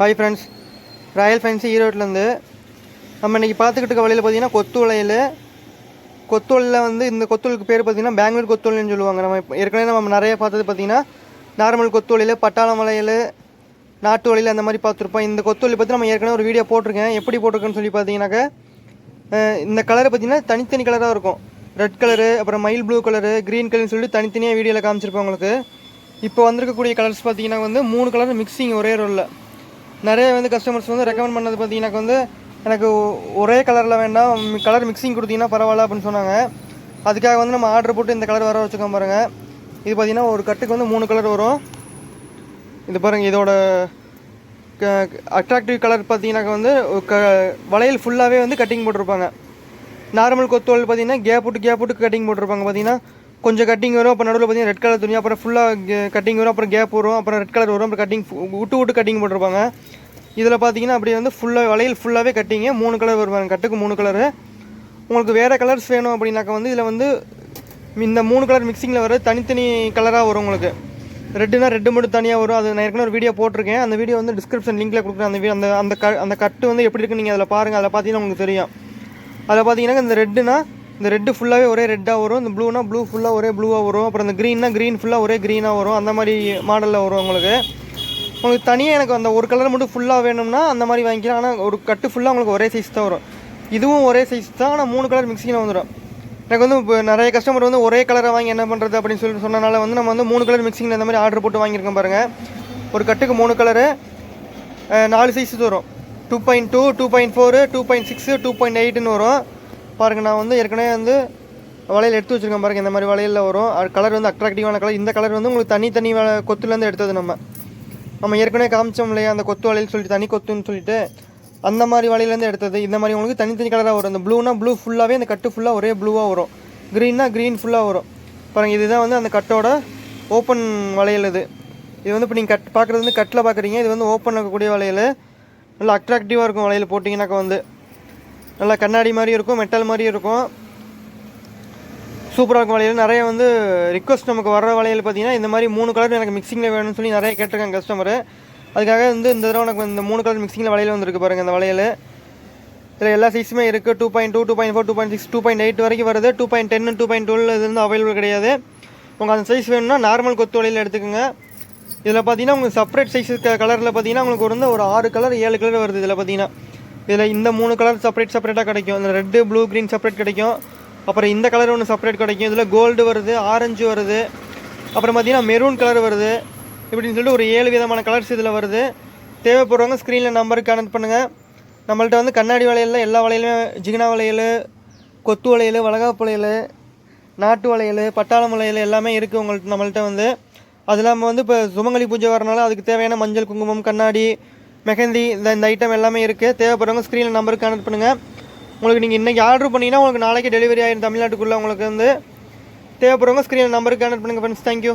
Hi friends Royal fancy ஈரோட்லேருந்து நம்ம இன்றைக்கி பார்த்துக்கிட்டு இருக்க வழியில் பார்த்தீங்கன்னா கொத்து வளையல் கொத்து வந்து இந்த கொத்துவலுக்கு பேர் பார்த்தீங்கன்னா பெங்களூர் கொத்து சொல்லுவாங்க. நம்ம ஏற்கனவே நம்ம நிறைய பார்த்தது பார்த்தீங்கன்னா நார்மல் கொத்து வளையல் பட்டாளம் வளையல் நாட்டு வழியில் அந்த மாதிரி பார்த்துருப்போம். இந்த கொத்துவலி பற்றி நம்ம ஏற்கனவே ஒரு வீடியோ போட்டிருக்கேன். எப்படி போட்டிருக்கேன்னு சொல்லி பார்த்தீங்கன்னாக்கா இந்த கலரை பார்த்தீங்கன்னா தனித்தனி கலராக இருக்கும். ரெட் கலரு அப்புறம் மயில் ப்ளூ கலரு க்ரீன் கலர்னு சொல்லிட்டு தனித்தனியாக வீடியோவில் காமிச்சிருப்போம் உங்களுக்கு. இப்போ வந்திருக்கக்கூடிய கலர்ஸ் பார்த்தீங்கன்னா வந்து மூணு கலர் மிக்சிங் ஒரே ரோலில் நிறைய வந்து கஸ்டமர்ஸ் வந்து ரெக்கமெண்ட் பண்ணது பார்த்தீங்கன்னா வந்து எனக்கு ஒ- ஒரே கலரில் வேண்டாம் கலர் மிக்சிங் கொடுத்தீங்கன்னா பரவாயில்ல அப்படின்னு சொன்னாங்க. அதுக்காக வந்து நம்ம ஆர்டர் போட்டு இந்த கலர் வர வச்சுக்கோம் பாருங்கள் இது பார்த்தீங்கன்னா ஒரு கட்டுக்கு வந்து மூணு கலர் வரும். இது பாருங்கள் இதோட அட்ராக்டிவ் கலர் பார்த்தீங்கன்னாக்கா வந்து க வளையல் ஃபுல்லாகவே வந்து கட்டிங் போட்டிருப்பாங்க. நார்மல் கொத்துவல் பார்த்தீங்கன்னா கேப் விட்டு கேப் விட்டு கட்டிங் போட்டிருப்பாங்க பார்த்தீங்கன்னா. கொஞ்சம் கட்டிங் வரும் அப்புறம் நடுவில் பார்த்தீங்கன்னா ரெட் கலர் துணி அப்புறம் ஃபுல்லாக கட்டிங் வரும் அப்புறம் கேப் வரும் அப்புறம் ரெட் கலர் வரும் அப்புறம் கட்டிங் விட்டு விட்டு கட்டிங் போட்டிருப்பாங்க. இதில் பார்த்தீங்கன்னா அப்படியே வந்து ஃபுல்லாக வளையல் ஃபுல்லாகவே கட்டிங்க. மூணு கலர் வருவாங்க கட்டுக்கு மூணு கலரு உங்களுக்கு வேறு கலர்ஸ் வேணும் அப்படின்னாக்கா வந்து இதில் வந்து இந்த மூணு கலர் மிக்சிங்கில் வர தனித்தனி கலராக வரும் உங்களுக்கு. ரெட்டுனா ரெட்டு மட்டும் தனியாக வரும். அது நான் ஏற்கனவே ஒரு வீடியோ போட்டிருக்கேன். அந்த வீடியோ வந்து டிஸ்கிரிப்ஷன் லிங்கில் கொடுக்குறேன். அந்த அந்த அந்த க அந்த கட்டு வந்து எப்படி இருக்குன்னு நீங்கள் அதில் பாருங்கள் அதில் பார்த்தீங்கன்னா உங்களுக்கு தெரியும். அதில் பார்த்தீங்கன்னா இந்த ரெட்டுனா இந்த ரெட்டு ஃபுல்லாகவே ஒரே ரெட்டாக வரும். இந்த ப்ளூனா ப்ளூ ஃபுல்லாக ஒரே ப்ளூவாக வரும். அப்புறம் இந்த க்ரீன்னா க்ரீன் ஃபுல்லாக ஒரே க்ரீனாக வரும். அந்த மாதிரி மாடலில் வரும் உங்களுக்கு. உங்களுக்கு தனியாக எனக்கு அந்த ஒரு கலர் மட்டும் ஃபுல்லாக வேணும்னா அந்த மாதிரி வாங்கிக்கலாம். ஆனால் ஒரு கட்டு ஃபுல்லாக உங்களுக்கு ஒரே சைஸ் தான் வரும். இதுவும் ஒரே சைஸ் தான் ஆனால் மூணு கலர் மிக்சிங்கில் வந்துடும் எனக்கு வந்து இப்போ நிறைய கஸ்டமர் வந்து ஒரே கலரை வாங்கி என்ன பண்ணுறது அப்படின்னு சொல்லி சொன்னனால வந்து நம்ம வந்து மூணு கலர் மிக்சிங்கில் இந்த மாதிரி ஆர்டர் போட்டு வாங்கியிருக்கோம் பாருங்கள் ஒரு கட்டுக்கு மூணு கலரு நாலு சைஸ் வரும். Two point two two point four two point six two point எயிட்டுன்னு வரும். பாருங்கள் நான் வந்து ஏற்கனவே வந்து வளையல் எடுத்து வச்சுருக்கேன் பாருங்கள் இந்த மாதிரி வளையலில் வரும். அது கலர் வந்து அட்ராக்டிவான கலர் இந்த கலர் வந்து உங்களுக்கு தனி தனி கொத்துலேருந்து எடுத்தது நம்ம. நம்ம ஏற்கனவே காமிச்சோம் இல்லையா அந்த கொத்து வளையல் சொல்லிட்டு தனி கொத்துன்னு சொல்லிட்டு. அந்த மாதிரி வலையிலேருந்து எடுத்தது. இந்த மாதிரி உங்களுக்கு தனித்தனி கலராக வரும். அந்த ப்ளூனா ப்ளூ ஃபுல்லாகவே அந்த கட்டு ஃபுல்லாக ஒரே ப்ளூவாக வரும். க்ரீன்னா க்ரீன் ஃபுல்லாக வரும். பாருங்கள் இதுதான் வந்து அந்த கட்டோட ஓப்பன் வளையல் இது. இது வந்து இப்போ நீங்கள் கட் பார்க்குறது வந்து கட்டில் பார்க்குறீங்க இது வந்து ஓப்பன் இருக்கக்கூடிய வளையல் நல்லா அட்ராக்டிவாக இருக்கும் வளையல் போட்டிங்கனாக்கா வந்து. நல்லா கண்ணாடி மாதிரி இருக்கும் மெட்டல் மாதிரி இருக்கும். சூப்பராக இருக்கும் வளையல் நிறைய வந்து ரிக்வஸ்ட் நமக்கு வர வளையல் பார்த்தீங்கன்னா இந்த மாதிரி மூணு கலர் எனக்கு மிக்சிங்கில் வேணும்னு சொல்லி நிறைய கேட்டிருக்காங்க கஸ்டமர் அதுக்காக வந்து இந்த தடவை எனக்கு இந்த மூணு கலர் மிக்சிங்கில் வளையல் வந்திருக்கு பாருங்கள் இந்த வளையல் இதில் எல்லா சைஸுமே இருக்குது two point two two point four two point six two point eight வரைக்கும் வருது. Two point ten two point twelve இது வந்து அவைலபிள் கிடையாது. உங்களுக்கு அந்த சைஸ் வேணும்னா நார்மல் கொத்து வலையில் எடுத்துக்கோங்க. இதில் பார்த்தீங்கன்னா உங்களுக்கு செப்பரேட் சைஸ் கலரில் பார்த்தீங்கன்னா உங்களுக்கு ஒரு வந்து ஒரு ஆறு கலர் ஏழு கலர் வருது இதில் பார்த்தீங்கன்னா இதில் இந்த மூணு கலர் செப்பரேட் செப்பரேட்டாக கிடைக்கும். இந்த ரெட்டு ப்ளூ க்ரீன் செப்பரேட் கிடைக்கும். அப்புறம் இந்த கலர் ஒன்று செப்பரேட் கிடைக்கும். இதில் கோல்டு வருது ஆரஞ்சு வருது. அப்புறம் பார்த்தீங்கன்னா மெரூன் கலர் வருது. இப்படின்னு சொல்லிட்டு ஒரு ஏழு விதமான கலர்ஸ் இதில் வருது. தேவைப்படுறவங்க ஸ்க்ரீனில் நம்பருக்கு கனெக்ட் பண்ணுங்கள் நம்மள்ட்ட வந்து கண்ணாடி வளையலில் எல்லா வளையலுமே ஜிகினா வளையல் கொத்து வளையல் வளகாப்பு வளையல் நாட்டு வளையல் பட்டாளம் வளையல் எல்லாமே இருக்குது உங்கள்ட்ட நம்மள்ட்ட வந்து. அது இல்லாமல் வந்து இப்போ சுமங்கலி பூஜை வரனால அதுக்கு தேவையான மஞ்சள் குங்குமம் கண்ணாடி மெஹந்தி இந்த இந்த ஐட்டம் எல்லாமே இருக்குது தேவைப்படுறவங்க ஸ்க்ரீனில் நம்பருக்கு கனெக்ட் பண்ணுங்கள் உங்களுக்கு நீங்கள் இன்றைக்கி ஆர்டர் பண்ணிங்கன்னா உங்களுக்கு நாளைக்கு டெலிவரி ஆகிடும் தமிழ்நாட்டுக்குள்ளே உங்களுக்கு வந்து தேவைப்படுறவங்க ஸ்க்ரீனில் நம்பருக்கு கனெக்ட் பண்ணுங்கள் ஃப்ரெண்ட்ஸ் தேங்க்யூ